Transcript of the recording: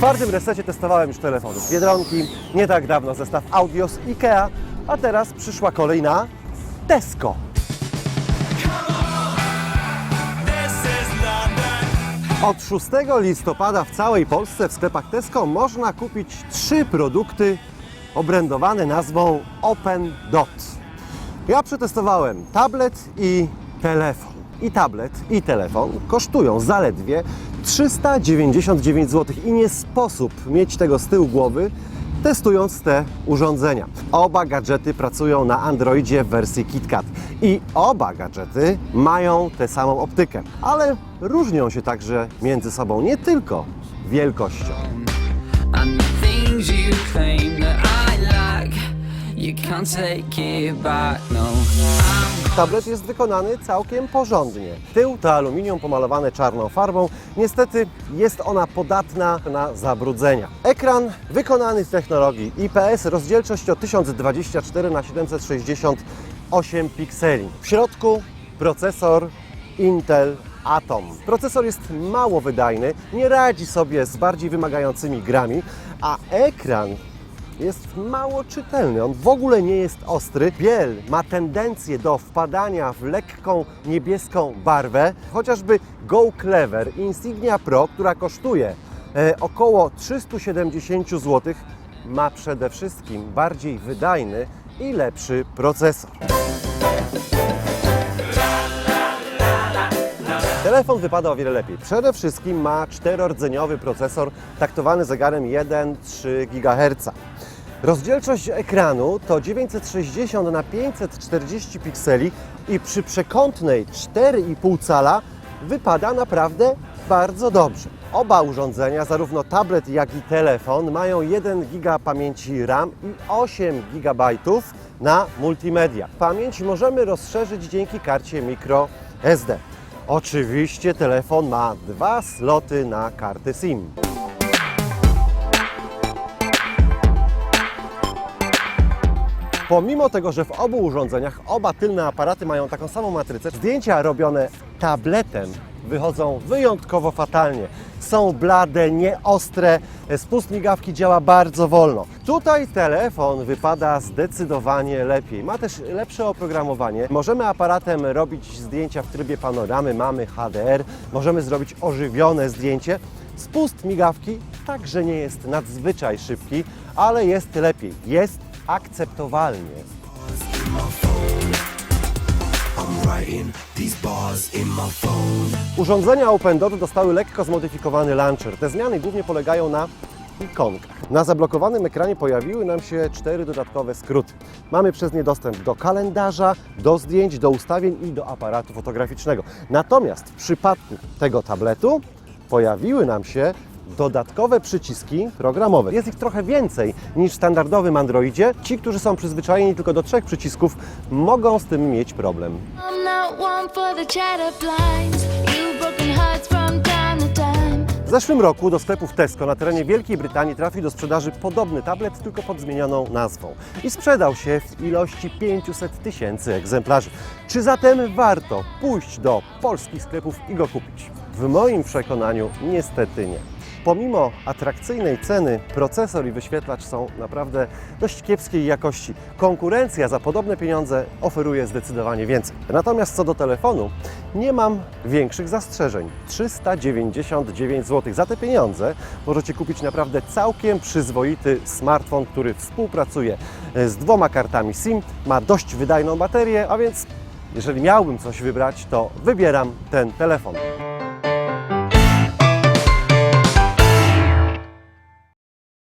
czwartym resecie testowałem już telefony z Biedronki, nie tak dawno zestaw audio z IKEA, a teraz przyszła kolej na Tesco. Od 6 listopada w całej Polsce w sklepach Tesco można kupić trzy produkty obrędowane nazwą Open Dot. Ja przetestowałem tablet i telefon. I tablet, i telefon kosztują zaledwie 399 zł i nie sposób mieć tego z tyłu głowy, testując te urządzenia. Oba gadżety pracują na Androidzie w wersji KitKat i oba gadżety mają tę samą optykę, ale różnią się także między sobą nie tylko wielkością. No. Tablet jest wykonany całkiem porządnie. Tył to aluminium pomalowane czarną farbą. Niestety jest ona podatna na zabrudzenia. Ekran wykonany z technologii IPS, rozdzielczość o 1024 na 768 pikseli. W środku procesor Intel Atom. Procesor jest mało wydajny, nie radzi sobie z bardziej wymagającymi grami, a ekran jest mało czytelny. On w ogóle nie jest ostry. Biel ma tendencję do wpadania w lekką niebieską barwę. Chociażby Go Clever Insignia Pro, która kosztuje e, około 370 zł, ma przede wszystkim bardziej wydajny i lepszy procesor. Telefon wypada o wiele lepiej. Przede wszystkim ma czterordzeniowy procesor taktowany zegarem 1,3 GHz. Rozdzielczość ekranu to 960 na 540 pikseli i przy przekątnej 4,5 cala wypada naprawdę bardzo dobrze. Oba urządzenia, zarówno tablet jak i telefon, mają 1 GB pamięci RAM i 8 GB na multimedia. Pamięć możemy rozszerzyć dzięki karcie micro SD. Oczywiście telefon ma dwa sloty na karty SIM. Pomimo tego, że w obu urządzeniach oba tylne aparaty mają taką samą matrycę, zdjęcia robione tabletem wychodzą wyjątkowo fatalnie. Są blade, nieostre, spust migawki działa bardzo wolno. Tutaj telefon wypada zdecydowanie lepiej. Ma też lepsze oprogramowanie. Możemy aparatem robić zdjęcia w trybie panoramy, mamy HDR, możemy zrobić ożywione zdjęcie. Spust migawki także nie jest nadzwyczaj szybki, ale jest lepiej. Jest akceptowalnie. Urządzenia OpenDot dostały lekko zmodyfikowany launcher. Te zmiany głównie polegają na ikonkach. Na zablokowanym ekranie pojawiły nam się cztery dodatkowe skróty. Mamy przez nie dostęp do kalendarza, do zdjęć, do ustawień i do aparatu fotograficznego. Natomiast w przypadku tego tabletu pojawiły nam się dodatkowe przyciski programowe. Jest ich trochę więcej niż w standardowym Androidzie. Ci, którzy są przyzwyczajeni tylko do trzech przycisków, mogą z tym mieć problem. W zeszłym roku do sklepów Tesco na terenie Wielkiej Brytanii trafił do sprzedaży podobny tablet, tylko pod zmienioną nazwą. I sprzedał się w ilości 500 tysięcy egzemplarzy. Czy zatem warto pójść do polskich sklepów i go kupić? W moim przekonaniu niestety nie. Pomimo atrakcyjnej ceny, procesor i wyświetlacz są naprawdę dość kiepskiej jakości. Konkurencja za podobne pieniądze oferuje zdecydowanie więcej. Natomiast co do telefonu, nie mam większych zastrzeżeń. 399 zł. Za te pieniądze możecie kupić naprawdę całkiem przyzwoity smartfon, który współpracuje e, z dwoma kartami SIM, ma dość wydajną baterię, a więc jeżeli miałbym coś wybrać, to wybieram ten telefon.